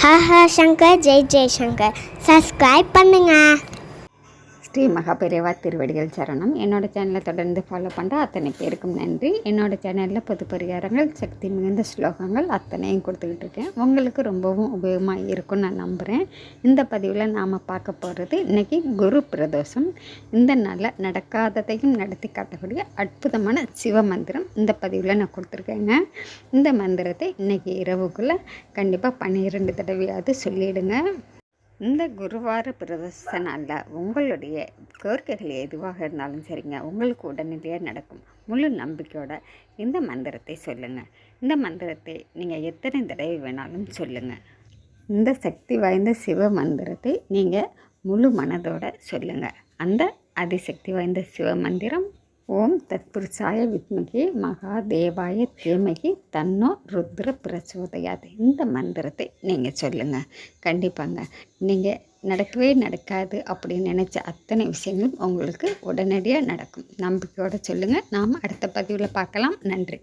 ஹஹ Shankar Jai Jai Shankar subscribe பண்ணுங்கள் ஸ்ரீ மகாபெரியவா திருவடிகள் சரணம். என்னோட சேனலை தொடர்ந்து ஃபாலோ பண்ணுற அத்தனை பேருக்கும் நன்றி. என்னோட சேனலில் பொது பரிகாரங்கள் சக்தி மிகுந்த ஸ்லோகங்கள் அத்தனையும் கொடுத்துக்கிட்டு இருக்கேன். உங்களுக்கு ரொம்பவும் உபயோகமாக இருக்கும்னு நான் நம்புகிறேன் இந்த பதிவில் நாம் பார்க்க போகிறது இன்றைக்கி குரு பிரதோஷம். இந்த நாளில் நடக்காததையும் நடத்தி காட்டக்கூடிய அற்புதமான சிவ மந்திரம் இந்த பதிவில் நான் கொடுத்துருக்கேங்க. இந்த மந்திரத்தை இன்றைக்கி இரவுக்குள்ளே கண்டிப்பாக பன்னிரெண்டு தடவையாவது சொல்லிவிடுங்க இந்த குருவார பிரதோஷ நாளில் உங்களுடைய கோரிக்கைகள் எதுவாக இருந்தாலும் சரிங்க உங்களுக்கு உடனடியாக நடக்கும். முழு நம்பிக்கையோட இந்த மந்திரத்தை சொல்லுங்கள் இந்த மந்திரத்தை நீங்கள் எத்தனை தடவை வேணாலும் சொல்லுங்கள் இந்த சக்தி வாய்ந்த சிவ மந்திரத்தை நீங்கள் முழு மனதோட சொல்லுங்கள் அந்த அதிசக்தி வாய்ந்த சிவ மந்திரம் ஓம் தத்புருஷாய வித்மகி மகாதேவாய தீமகி தன்னோ ருத்ர பிரச்சோதயாது இந்த மந்திரத்தை நீங்கள் சொல்லுங்கள் கண்டிப்பாங்க. நீங்கள் நடக்கவே நடக்காது அப்படின்னு நினச்ச அத்தனை விஷயங்களும் உங்களுக்கு உடனடியாக நடக்கும். நம்பிக்கையோடு சொல்லுங்கள் நாம் அடுத்த பதிவில் பார்க்கலாம். நன்றி.